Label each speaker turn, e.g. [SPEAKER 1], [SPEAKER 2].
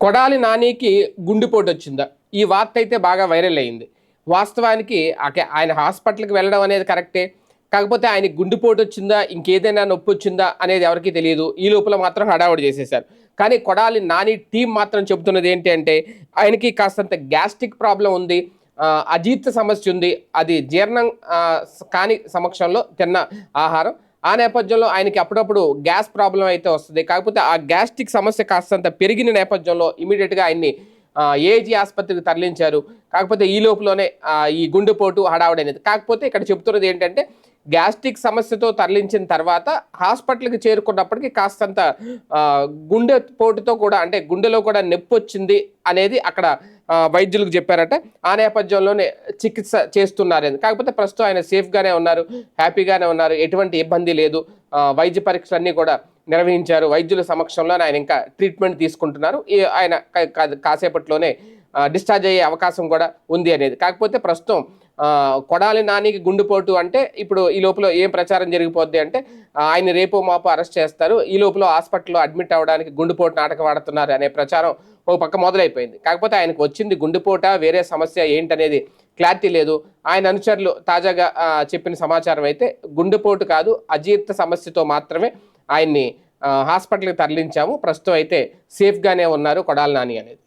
[SPEAKER 1] కొడాలి నానికి గుండెపోటు వచ్చిందా ఈ వార్త అయితే బాగా వైరల్ అయింది. వాస్తవానికి ఆకే- ఆయన హాస్పిటల్కి వెళ్ళడం అనేది కరెక్టే. కాకపోతే ఆయనకి గుండెపోటు వచ్చిందా ఇంకేదైనా నొప్పి వచ్చిందా అనేది ఎవరికీ తెలియదు. ఈ లోపల మాత్రం హడావుడి చేసేశారు. కానీ కొడాలి నాని టీం మాత్రం చెబుతున్నది ఏంటి అంటే ఆయనకి కాస్తంత గ్యాస్ట్రిక్ ప్రాబ్లం ఉంది. అజీర్త సమస్య ఉంది. అది జీర్ణం కాని సమక్షంలో తిన్న ఆహారం ఆ నేపథ్యంలో ఆయనకి అప్పుడప్పుడు గ్యాస్ ప్రాబ్లం అయితే వస్తుంది. కాకపోతే ఆ గ్యాస్ట్రిక్ సమస్య కాస్తంత పెరిగిన నేపథ్యంలో ఇమీడియట్గా ఆయన్ని ఏజీ ఆసుపత్రికి తరలించారు. కాకపోతే ఈ లోపులోనే ఈ గుండెపోటు హడావుడనేది. కాకపోతే ఇక్కడ చెబుతున్నది ఏంటంటే గ్యాస్ట్రిక్ సమస్యతో తరలించిన తర్వాత హాస్పిటల్కి చేరుకున్నప్పటికీ కాస్తంత గుండెపోటుతో కూడా అంటే గుండెలో కూడా నొప్పి వచ్చింది అనేది అక్కడ వైద్యులకు చెప్పారట. ఆ నేపథ్యంలోనే చికిత్స చేస్తున్నారు కాకపోతే ప్రస్తుతం ఆయన సేఫ్గానే ఉన్నారు హ్యాపీగానే ఉన్నారు. ఎటువంటి ఇబ్బంది లేదు. వైద్య వైద్య పరీక్షలన్నీ కూడా నిర్వహించారు. వైద్యుల సమక్షంలో ఆయన ఇంకా ట్రీట్మెంట్ తీసుకుంటున్నారు. ఆయన కాసేపట్లోనే డిశ్చార్జ్ అయ్యే అవకాశం కూడా ఉంది అనేది. కాకపోతే ప్రస్తుతం కొడాలి నానికి గుండెపోటు అంటే ఇప్పుడు ఈ లోపల ఏం ప్రచారం జరిగిపోద్ది అంటే ఆయన రేపు మాపు అరెస్ట్ చేస్తారు. ఈ లోపల హాస్పిటల్లో అడ్మిట్ అవ్వడానికి గుండెపోటు నాటకం ఆడుతున్నారు అనే ప్రచారం ఒక పక్క మొదలైపోయింది. కాకపోతే ఆయనకు వచ్చింది గుండెపోట వేరే సమస్య ఏంటనేది క్లారిటీ లేదు. ఆయన అనుచరులు తాజాగా చెప్పిన సమాచారం అయితే గుండెపోటు కాదు అజీర్త సమస్యతో మాత్రమే ఆయన్ని హాస్పిటల్కి తరలించాము. ప్రస్తుతం అయితే సేఫ్గానే ఉన్నారు కొడాల నాని అనేది.